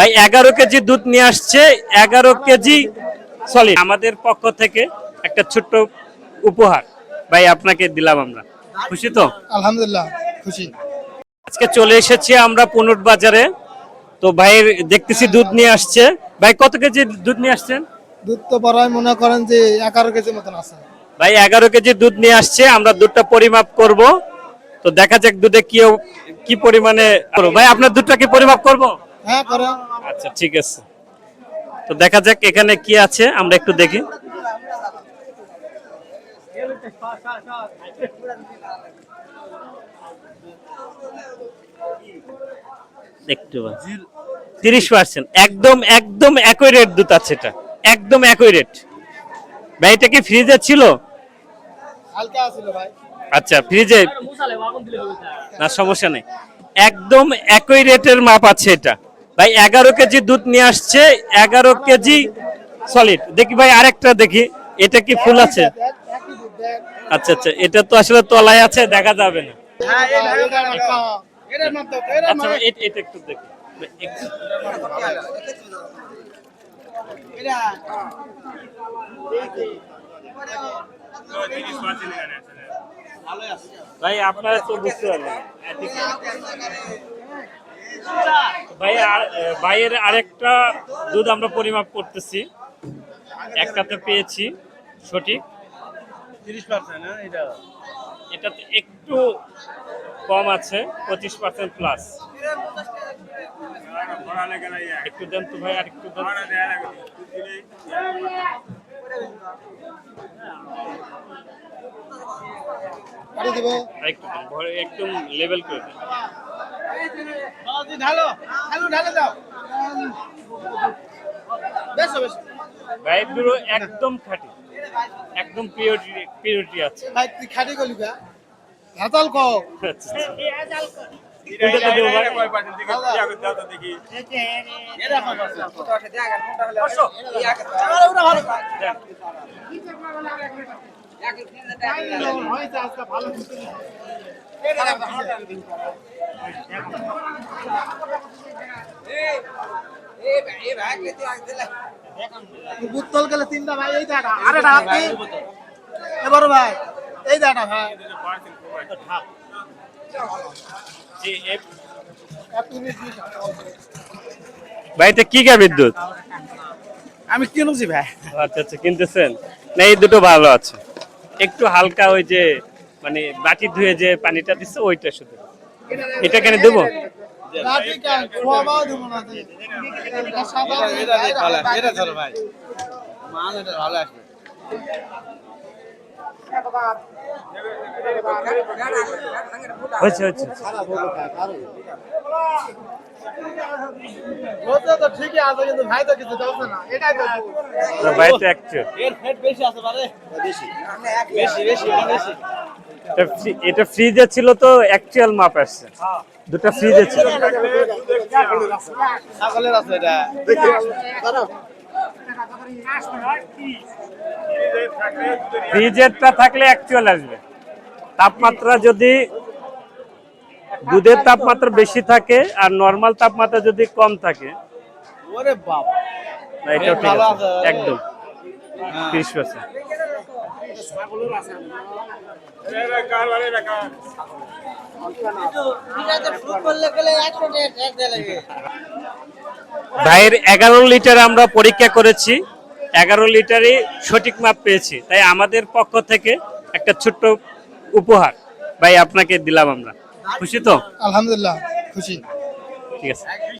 ভাই এগারো কেজি দুধ নিয়ে আসছে এগারো কেজি সলিড আমাদের পক্ষ থেকে একটা ছোট্ট উপহার। ভাই আপনাকে দিলাম আমরা। খুশি তো? আলহামদুলিল্লাহ খুশি। আজকে চলে এসেছি আমরা পুনুট বাজারে। তো ভাইয়ের দেখতেছি দুধ নিয়ে আসছে। ভাই কত কেজি দুধ নিয়ে আসছেন? দুধ তো বড়াই মনে করেন যে এগারো কেজি মতন আছে। ভাই এগারো কেজি দুধ নিয়ে আসছে আমরা দুধটা পরিমাপ করব। তো দেখা যাক দুধে কি কি পরিমাণে ভাই আপনার দুধটা কি পরিমাপ করব? হ্যাঁ করে আচ্ছা ঠিক আছে। তো দেখা যাক এখানে কি আছে আমরা একটু দেখি। একটু তিরিশ পার্সেন্ট। একদম একদম একই রেট দুধ আছে এটা। একদম একই রেট ভাই এটা কি ফ্রিজে ছিল? আচ্ছা ফ্রিজে না সমস্যা নেই। একদম একই রেটের মাপ আছে এটা। ভাই এগারো কেজি দুধ নিয়ে আসছে এগারো কেজি সলিড দেখি ভাই আরেকটা দেখি এটা কি ফুল আছে? আচ্ছা আচ্ছা এটা তো আসলে তলায় আছে দেখা যাবে না। আচ্ছা ভাই, আপনারা তো বুঝতে আর ভাইয়ের আরেকটা দুধ আমরা পরিমাপ করতেছি। একটাতে পেয়েছি সঠিক। তিরিশ পার্সেন্ট এটা। এটাতে একটু কম আছে পঁচিশ পার্সেন্ট প্লাস একটু দেন তো ভাই আর একটু দেন একদম লেভেল করে দেন। ঢালো ঢালো ঢালো দাও বেশ বেশ ভাই দুটো একদম খাঁটি। একদম পিওরিটি পিওরিটি আছে। ভাই তুই খাটি গলি গা হাতাল কও আচ্ছা, আচ্ছা। কোনটাতে বুত্তল গেলে তিনটা ভাই এই দাঁড়া আরে ডাক এবার ভাই এই দাঁড়া ভাই এটা কি গাভীর দুধ আমি কিনুছি ভাই। আচ্ছা আচ্ছা কিনতেছেন? না এই দুটো ভালো আছে। একটু হালকা ওই যে মানে বাটি ধুয়ে যে পানিটা দিচ্ছে ওইটা শুধু। এটা কেন দেবো? লাঠি কান এটা সাদা এটা দিয়ে ভালো আসবে, এটা ধরো ভাই মাল এটা ভালো আসবে হয়েছে হয়েছে বলতে তো ঠিকই আছে কিন্তু ভাই তো কিছু দাও না। এটাই তো না, ভাই তো অ্যাকচুয়াল এর ফেট বেশি আছে পারে বেশি। বেশি বেশি বেশি। এটা ফ্রিজে ছিল তো অ্যাকচুয়াল মাপ আসছে। দুটো ফ্রিজে ছিল। ছাগলের আছে এটা। ফ্রিজেরটা থাকলে অ্যাকচুয়াল আসবে। তাপমাত্রা যদি দুধের তাপমাত্রা বেশি থাকে আর নর্মাল তাপমাত্রা যদি কম থাকে। ওরে বাবা এটাও ঠিক আছে আছে। একদম। ত্রিশ পার্সেন্ট ভাইয়ের এগারো লিটার আমরা পরীক্ষা করেছি এগারো লিটারই সঠিক মাপ পেয়েছি। তাই আমাদের পক্ষ থেকে একটা ছোট্ট উপহার ভাই আপনাকে দিলাম আমরা। খুশি তো? আলহামদুলিল্লাহ খুশি। ঠিক আছে।